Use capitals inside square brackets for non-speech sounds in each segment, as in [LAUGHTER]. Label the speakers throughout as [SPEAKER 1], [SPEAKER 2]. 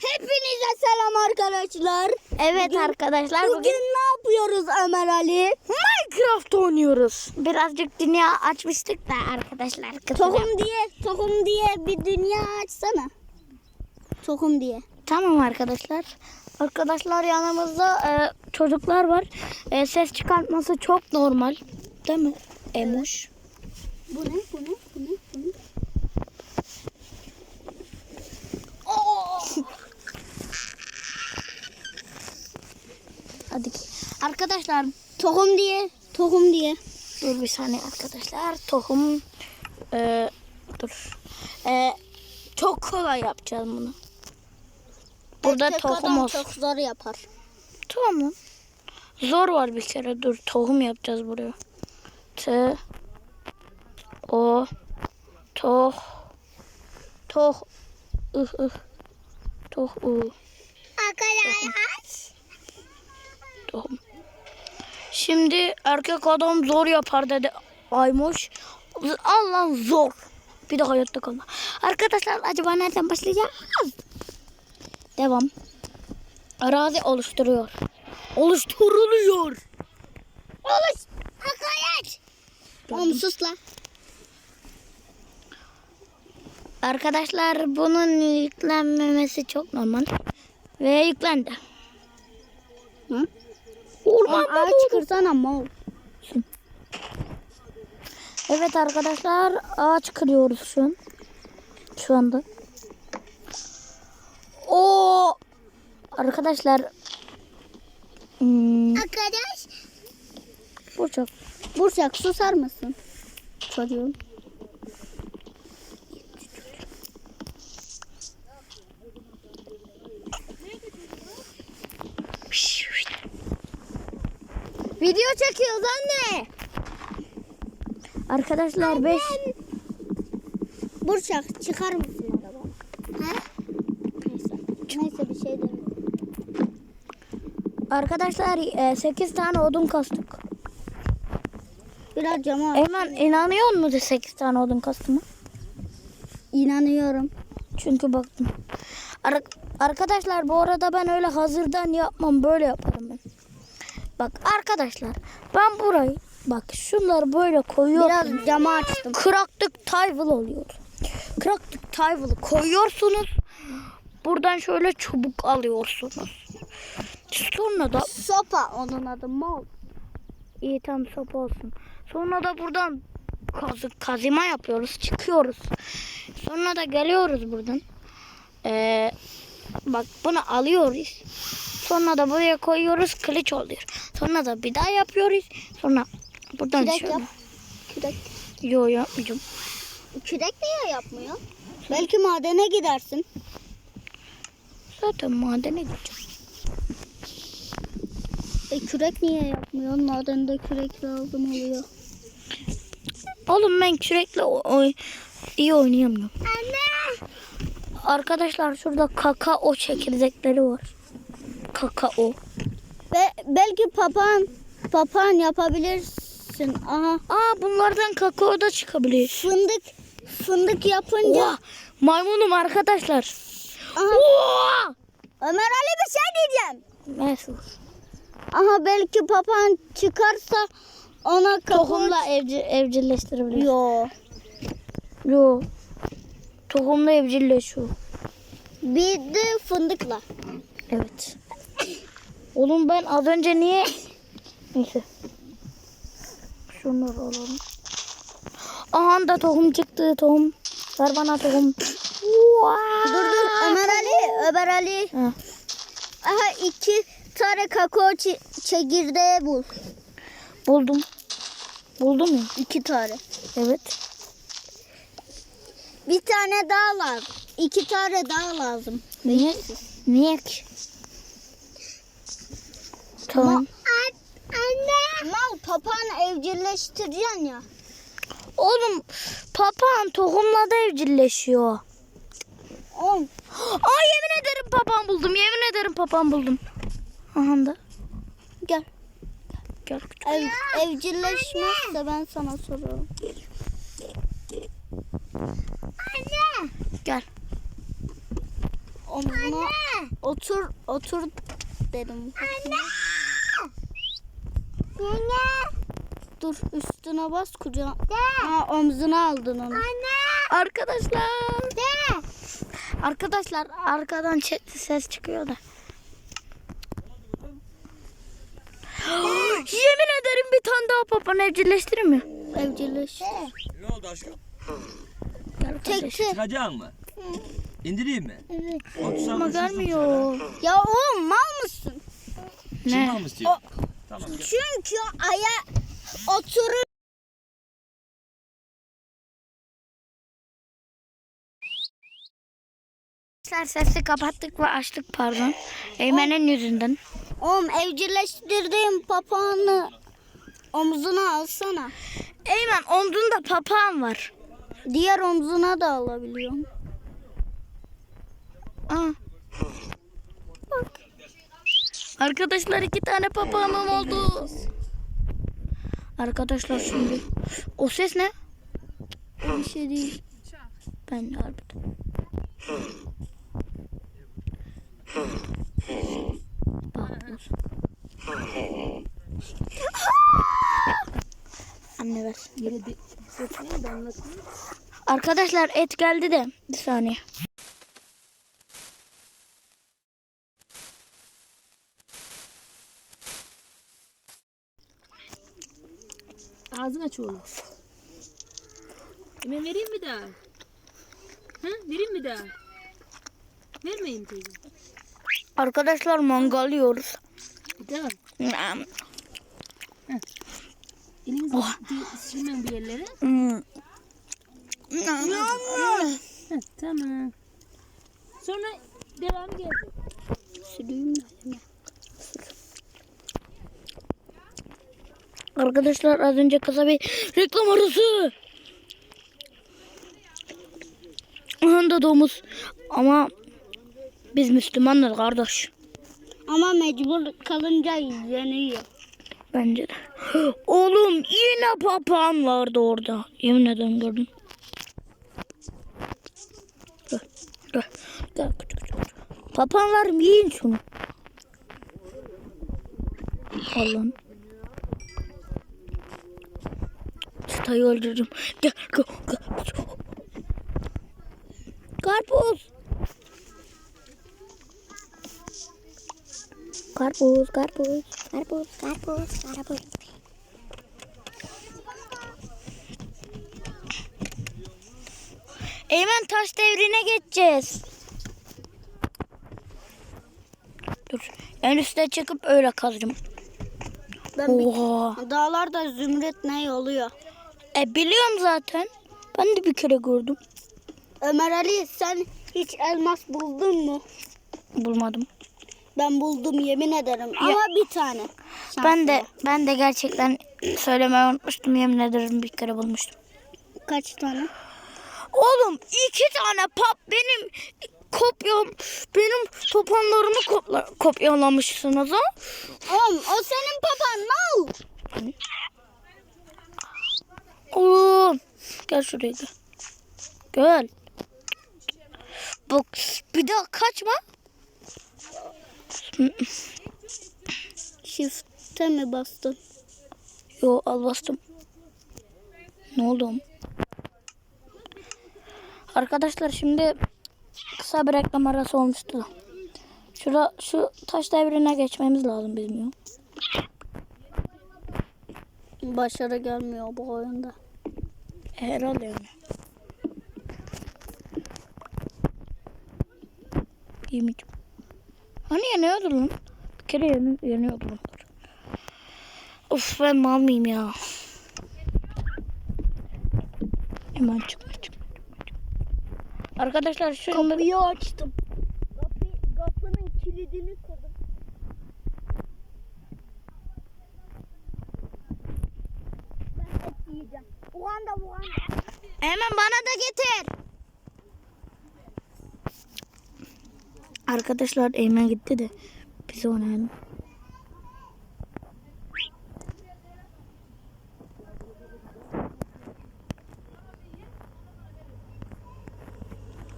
[SPEAKER 1] Hepinize selam arkadaşlar.
[SPEAKER 2] Evet
[SPEAKER 1] Bugün-
[SPEAKER 2] arkadaşlar
[SPEAKER 1] Bugün,
[SPEAKER 2] bugün
[SPEAKER 1] ne yapıyoruz Ömer Ali?
[SPEAKER 2] Minecraft oynuyoruz. Birazcık dünya açmıştık da arkadaşlar.
[SPEAKER 1] Tohum
[SPEAKER 2] yap-
[SPEAKER 1] diye, tohum diye bir dünya açsana. Tohum diye.
[SPEAKER 2] Tamam arkadaşlar. Arkadaşlar yanımızda e, çocuklar var. E, ses çıkartması çok normal. Değil mi? Emuş.
[SPEAKER 1] Ne? Bu ne? Bu ne? Bu ne?
[SPEAKER 2] Hadi. Arkadaşlar
[SPEAKER 1] Tohum diye, tohum diye.
[SPEAKER 2] dur bir saniye arkadaşlar. Tohum e, dur. E, çok kolay yapacağız bunu. Burada
[SPEAKER 1] Tek
[SPEAKER 2] tohum
[SPEAKER 1] adam
[SPEAKER 2] olsun.
[SPEAKER 1] çok zor yapar.
[SPEAKER 2] Tamam. Zor var bir kere. Dur tohum yapacağız buraya. T O Toh Toh ıh ıh Toh u
[SPEAKER 1] Arkadaşlar.
[SPEAKER 2] tohum. Şimdi erkek adam zor yapar dedi Aymoş. Allah zor. Bir de hayatta kalma. Arkadaşlar acaba nereden başlayacağız? Devam. Arazi oluşturuyor. Oluşturuluyor.
[SPEAKER 1] Oluş. Arkadaş. Oğlum.
[SPEAKER 2] Arkadaşlar bunun yüklenmemesi çok normal. Ve yüklendi.
[SPEAKER 1] Hı?
[SPEAKER 2] Orman
[SPEAKER 1] Ağaç kırsana mal.
[SPEAKER 2] Evet arkadaşlar ağaç kırıyoruz şu an. Şu anda. O arkadaşlar hmm,
[SPEAKER 1] Arkadaş.
[SPEAKER 2] bu çok
[SPEAKER 1] Burçak susar mısın? Çocuğum. Video çekiyoruz anne.
[SPEAKER 2] arkadaşlar 5
[SPEAKER 1] Burçak çıkar mısın araba? He? Neyse. Neyse bir şey demedim.
[SPEAKER 2] arkadaşlar 8 tane odun kastık.
[SPEAKER 1] Biraz cama
[SPEAKER 2] Hemen inanıyor musun 8 tane odun kastığıma?
[SPEAKER 1] inanıyorum.
[SPEAKER 2] Çünkü baktım. Ar- arkadaşlar bu arada ben öyle hazırdan yapmam. Böyle yaparım ben. Bak arkadaşlar ben burayı bak şunları böyle koyuyorum.
[SPEAKER 1] Biraz camı açtım.
[SPEAKER 2] Kraktık tayval oluyor. Kraktık tayvalı koyuyorsunuz. Buradan şöyle çubuk alıyorsunuz. Sonra da
[SPEAKER 1] Sopa onun adı mal.
[SPEAKER 2] iyi tam sopa olsun. Sonra da buradan kazı, kazıma yapıyoruz. Çıkıyoruz. Sonra da geliyoruz buradan. Ee, bak bunu alıyoruz. Sonra da buraya koyuyoruz. Kılıç oluyor. Sonra da bir daha yapıyoruz. Sonra buradan
[SPEAKER 1] Kürek
[SPEAKER 2] şöyle.
[SPEAKER 1] yap. Kürek.
[SPEAKER 2] Yo yapmayacağım.
[SPEAKER 1] Kürek niye yapmıyor? Belki madene gidersin.
[SPEAKER 2] Zaten madene gideceğim.
[SPEAKER 1] E kürek niye yapmıyor? Madende kürek lazım oluyor.
[SPEAKER 2] Oğlum ben kürekle o- oy- iyi oynayamıyorum.
[SPEAKER 1] Anne.
[SPEAKER 2] Arkadaşlar şurada kakao çekirdekleri var. Kakao.
[SPEAKER 1] Be belki papağan papağan yapabilirsin. Aha.
[SPEAKER 2] Aa bunlardan kakao da çıkabilir.
[SPEAKER 1] Fındık fındık yapınca.
[SPEAKER 2] Oha! Maymunum arkadaşlar.
[SPEAKER 1] Aha.
[SPEAKER 2] Oha!
[SPEAKER 1] Ömer Ali bir şey diyeceğim.
[SPEAKER 2] Neyse.
[SPEAKER 1] Aha belki papağan çıkarsa ona kakao...
[SPEAKER 2] Tohumla evcil, evcilleştirebiliriz.
[SPEAKER 1] Yo.
[SPEAKER 2] Yo. Tohumla evcilleşiyor.
[SPEAKER 1] Bir de fındıkla.
[SPEAKER 2] Evet. Oğlum ben az önce niye... Neyse. Şunları alalım. Aha da tohum çıktı tohum. Ver bana tohum.
[SPEAKER 1] Dur dur Ömer Ali, Ömer Ali.
[SPEAKER 2] Ha.
[SPEAKER 1] Aha iki tane kakao çekirdeği bul.
[SPEAKER 2] Buldum. Buldum ya.
[SPEAKER 1] İki tane.
[SPEAKER 2] Evet.
[SPEAKER 1] Bir tane daha lazım. İki tane daha lazım.
[SPEAKER 2] Niye? Niye? Tamam.
[SPEAKER 1] Anne. Mal papağanı evcilleştireceksin ya.
[SPEAKER 2] Oğlum papağan tohumla da evcilleşiyor.
[SPEAKER 1] Oğlum.
[SPEAKER 2] Aa yemin ederim papağan buldum. Yemin ederim papağan buldum. Aha da.
[SPEAKER 1] Gel.
[SPEAKER 2] Gel.
[SPEAKER 1] Ev, evcilleşmezse ben sana sorarım. Anne.
[SPEAKER 2] Gel.
[SPEAKER 1] O omzuna otur otur dedim. Anne. Anne. Dur üstüne bas kucağına. Ha, omzuna aldın onu. Anne.
[SPEAKER 2] Arkadaşlar.
[SPEAKER 1] De.
[SPEAKER 2] Arkadaşlar arkadan ses çıkıyor da. Yemin ederim bir tane daha papan evcilleştirir mi?
[SPEAKER 1] Evcilleş.
[SPEAKER 3] Ne oldu aşkım?
[SPEAKER 2] Kardeş.
[SPEAKER 1] Çekti.
[SPEAKER 3] Çıkacak mı? İndireyim mi?
[SPEAKER 1] Evet.
[SPEAKER 3] Otursam
[SPEAKER 2] Ama gelmiyor.
[SPEAKER 1] Ya oğlum mal mısın?
[SPEAKER 3] sana?
[SPEAKER 2] Ne?
[SPEAKER 3] Çıkmam istiyor. Tamam gel.
[SPEAKER 1] Çünkü aya oturur.
[SPEAKER 2] Arkadaşlar sesi kapattık ve açtık pardon. Eymen'in yüzünden.
[SPEAKER 1] Oğlum evcilleştirdiğim papağanı omzuna alsana.
[SPEAKER 2] Eymen omzunda papağan var.
[SPEAKER 1] Diğer omzuna da alabiliyorum.
[SPEAKER 2] Aa. Bak. Arkadaşlar iki tane papağanım oldu. Arkadaşlar şimdi. O ses ne?
[SPEAKER 1] Bir şey değil.
[SPEAKER 2] Ben de harbiden. Anne ver. Arkadaşlar et geldi de bir saniye.
[SPEAKER 4] Ağzını aç oğlum. Hemen vereyim mi daha? Hı? Vereyim mi daha? Vermeyeyim teyze.
[SPEAKER 2] Arkadaşlar mangal yiyoruz.
[SPEAKER 4] Tamam. Elinizi
[SPEAKER 2] Oh.
[SPEAKER 4] silmem bir yerlere.
[SPEAKER 2] Hmm.
[SPEAKER 4] Tamam. Sonra devam gelecek.
[SPEAKER 1] Süreyim mi?
[SPEAKER 2] Arkadaşlar az önce kısa bir reklam arası. Aha da domuz. Ama biz Müslümanlar kardeş.
[SPEAKER 1] Ama mecbur kalınca yeniyor.
[SPEAKER 2] Bence de. Oğlum yine papağan vardı orada. Yemin ederim gördüm. Gel, gel, gel. Papağanlarım yiyin şunu. Allah'ım. Çıtayı öldürdüm. Gel, gel, gel. Karpuz. Karpuz, karpuz, karpuz, karpuz, karpuz. Eymen taş devrine geçeceğiz. Dur. En üstte çıkıp öyle kazırım.
[SPEAKER 1] Ben
[SPEAKER 2] Oha.
[SPEAKER 1] bir, dağlarda zümrüt ne oluyor?
[SPEAKER 2] E biliyorum zaten. Ben de bir kere gördüm.
[SPEAKER 1] Ömer Ali sen hiç elmas buldun mu?
[SPEAKER 2] Bulmadım.
[SPEAKER 1] Ben buldum yemin ederim ama bir tane.
[SPEAKER 2] Ben de ben de gerçekten söylemeyi unutmuştum. Yemin ederim bir kere bulmuştum.
[SPEAKER 1] Kaç tane?
[SPEAKER 2] Oğlum iki tane pap benim kopyam benim topanlarımı kopla, kopyalamışsınız ha?
[SPEAKER 1] Oğlum o senin papan mal.
[SPEAKER 2] Oğlum gel şuraya gel. Gel. Bak bir daha kaçma.
[SPEAKER 1] Shift'e mi bastın?
[SPEAKER 2] Yo al bastım. Ne oldu? Arkadaşlar şimdi kısa bir reklam arası olmuştu. Şura, şu taş devrine geçmemiz lazım bizim ya.
[SPEAKER 1] Başarı gelmiyor bu oyunda.
[SPEAKER 2] E, Herhalde yani. Yemeyeceğim. Hani yanıyordu lan? Bir kere yanı, yanıyordu bunlar. Of ben mal mıyım ya? Hemen çıkma çıkma. çıkma, çıkma. Arkadaşlar şu
[SPEAKER 1] Kapıyı açtım. Kapı, kapının kilidini kırdım. Ben et yiyeceğim. Uganda Uganda.
[SPEAKER 2] Hemen bana da getir. Arkadaşlar Eymen gitti de biz oynayalım.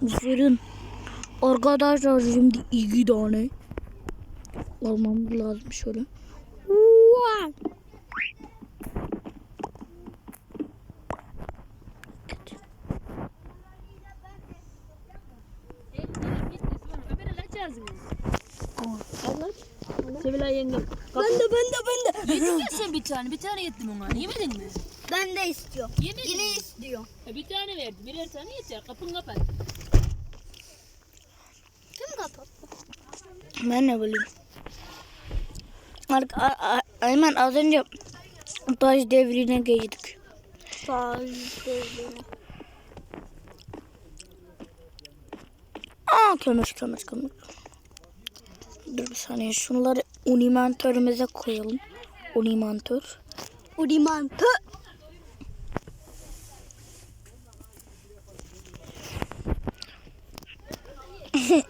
[SPEAKER 2] Zırın. Arkadaşlar şimdi iki tane almam lazım şöyle. Wow.
[SPEAKER 4] Ömer'e laç ağzını. Sevilay yenge.
[SPEAKER 1] Ben de ben de ben de.
[SPEAKER 4] Yedin ya sen bir tane. Bir tane yettim ona. Yemedin mi?
[SPEAKER 1] Ben de istiyorum.
[SPEAKER 4] Yemedin
[SPEAKER 1] Yine
[SPEAKER 4] mi?
[SPEAKER 1] istiyor.
[SPEAKER 4] E, bir tane verdi. Birer tane yeter. Kapın kapat.
[SPEAKER 1] Kim kapattı?
[SPEAKER 2] Ben ne bileyim. A- Ayman az önce taş devrine geçtik. Aa kömür kömür kömür. Dur bir saniye şunları unimentörümüze koyalım. Unimentör.
[SPEAKER 1] Urimantı. [LAUGHS]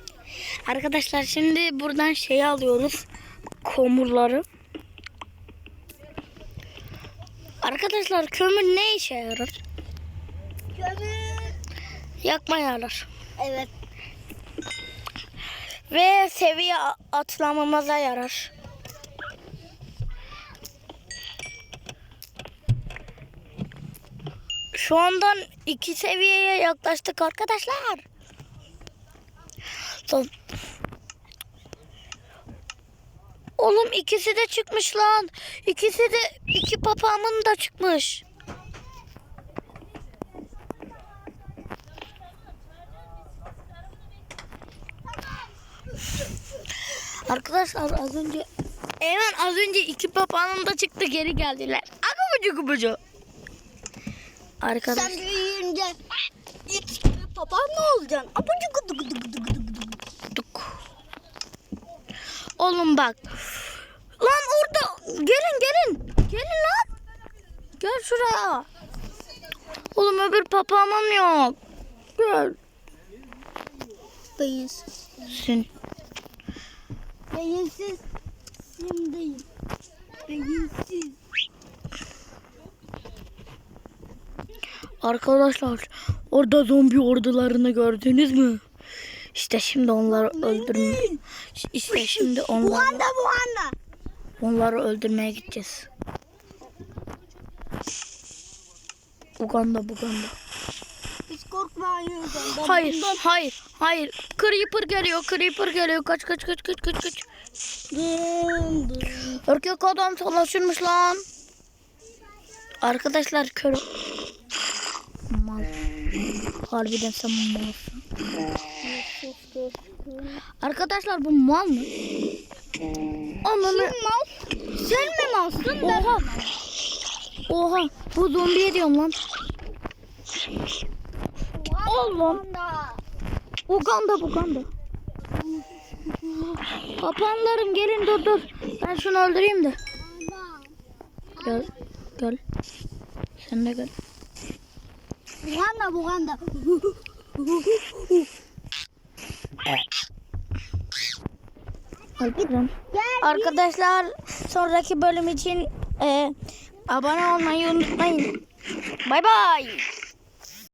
[SPEAKER 2] Arkadaşlar şimdi buradan şeyi alıyoruz. Komurları. Arkadaşlar kömür ne işe yarar?
[SPEAKER 1] Kömür.
[SPEAKER 2] Yakmaya yarar.
[SPEAKER 1] Evet.
[SPEAKER 2] Ve seviye atlamamıza yarar. Şu andan iki seviyeye yaklaştık arkadaşlar. Oğlum ikisi de çıkmış lan. İkisi de iki papağanın da çıkmış. Arkadaşlar az önce Eymen az önce iki papağanım da çıktı geri geldiler. Akıbıcı kubucu. Arkadaşlar
[SPEAKER 1] Sen büyüyünce ilk gibi papağan ne olacaksın? Abucu gudu gudu gudu gudu gudu.
[SPEAKER 2] Oğlum bak. Lan orada gelin gelin. Gelin lan. Gel şuraya. Oğlum öbür papağanım yok. Gel.
[SPEAKER 1] Beyinsiz. Beyinsiz. Simdeyim. Beyinsiz.
[SPEAKER 2] Arkadaşlar orada zombi ordularını gördünüz mü? İşte şimdi onları öldürme. İşte şimdi onları,
[SPEAKER 1] Buhanda buhanda.
[SPEAKER 2] onları öldürmeye gideceğiz. Uganda Buganda.
[SPEAKER 1] Hiç korkmayın. Ben
[SPEAKER 2] Hayır, hayır, hayır. Creeper geliyor, Creeper geliyor. Kaç, kaç, kaç, kaç, kaç, kaç. Erkek adam savaşırmış lan. Arkadaşlar kör. Mal. Harbiden sen malsın. Arkadaşlar bu mal mı? Ananı.
[SPEAKER 1] mal? Sen mi malsın?
[SPEAKER 2] Oha. Oha. Bu zombiye diyorum lan. Oğlum. Uganda Buganda. Kapanlarım gelin dur dur. Ben şunu öldüreyim de. Gel. Gel. Sen de gel.
[SPEAKER 1] Buhanda buhanda.
[SPEAKER 2] Alperen. Arkadaşlar sonraki bölüm için e, abone olmayı unutmayın. Bay bay.